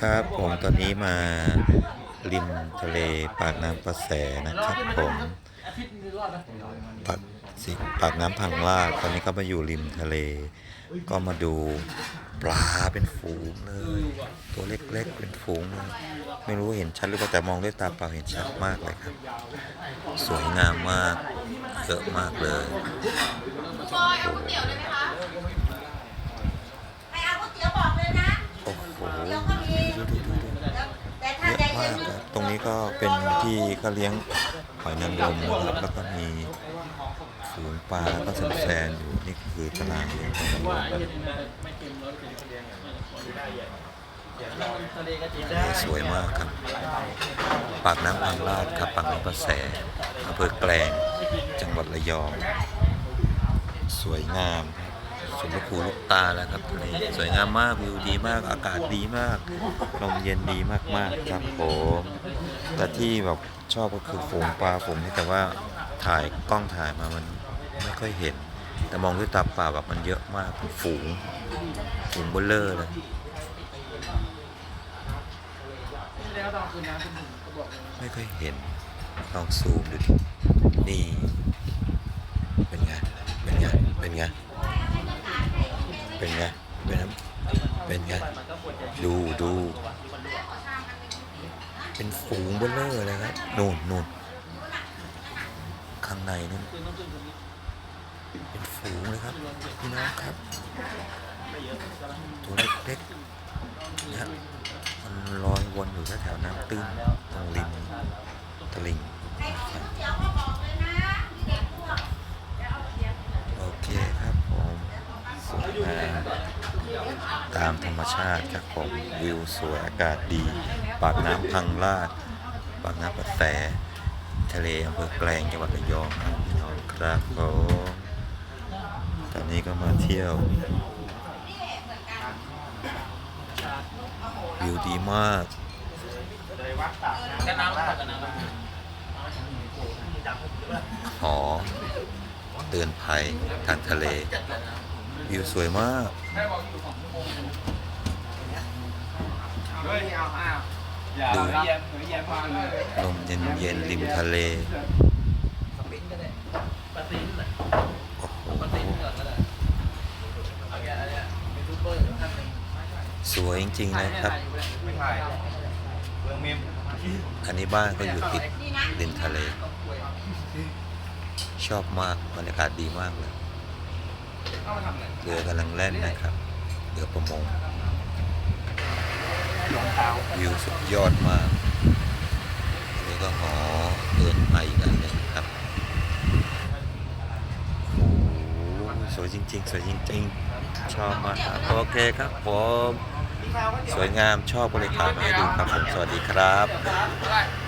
ครับผมตอนนี้มาริมทะเลปากน้ำประแสนะครับผมปากสิปากน้ำพังลาดตอนนี้ก็มาอยู่ริมทะเล ก็มาดูปลาเป็นฝูงเลย ตัวเล็กๆเป็นฝูงเลยไม่รู้เห็นชัดหรือเปล่าแต่มองด้วยตาเปล่าเห็นชัดมากเลยครับ สวยงามมากเยอะมากเลยบอยเอาก๋วยเตี๋ยวเลยไหมคะไม่เอาก๋วยเตี๋ยวบอกเลยนะ โอ้โห เดี๋ยวก็มี ดูดูดูดูเยอะมากครับตรงนี้ก็เป็นที่เขาเลี้ยงหอยนางรมนะครับแล้วก็มีฝูงปลาก็แซนอยู่นี่คือตลาดเลี้ยงหอยนางรมครับสวยมากครับ ปากน้ำพังลาดครับปากน้ำประแสอำเภอแกลงจังหวัดระยอง สวยงามครับ สุนทรภูลูกตาแล้วครับทะเลสวยงามมากวิวดีมากอากาศดีมากลมเย็นดีมากๆครับผมแต่ที่แบบชอบก็คือฝูงปลาฝูงนี้แต่ว่าถ่ายกล้องถ่ายมามันไม่ค่อยเห็น แต่มองด้วยตาเปล่าแบบมันเยอะมากฝูงฝูงเบลเลอร์เลยไม่ค่อยเห็นลองซูมดูดินี่เป็นไงเป็นไงเป็นไง เป็นไง เป็นไงเป็นไง ดูดู เป็นฝูงเบลเลอร์เลยครับนู่นนู่นข้างในนู่นเป็นฝูงเลยครับพี่น้องครับ ตัวเล็กๆนะมันลอยวนอยู่แถวน้ำตื้นตรงริมตลิ่งนะครับนะมีเด็กพวก โอเคครับผมสวยงาม ตามธรรมชาติครับผมวิวสวยอากาศดี ปากน้ำพังลาด ปากน้ำประแสทะเลอำเภอแกลงจังหวัดระยองครับพี่น้องครับผมตอนนี้ก็มาเที่ยววิวดีมากหอเตือนภัยทางทะเล วิวสวยมาก ดูลมเย็นเย็นริมทะเล โอ้โห สวยจริงๆนะครับ อันนี้บ้านก็อยู่ติดริมทะเล ชอบมากบรรยากาศดีมากเลย เรือกำลังแล่นนะครับเรือประมงวิวสุดยอดมากอันนี้ก็หอเดินไปอีกอันหนึ่งครับโอ้โหสวยจริงๆ สวยจริงๆ ชอบมากครับโอเคครับผมสวยงามชอบก็เลยถ่ายมาให้ดูครับผมสวัสดีครับ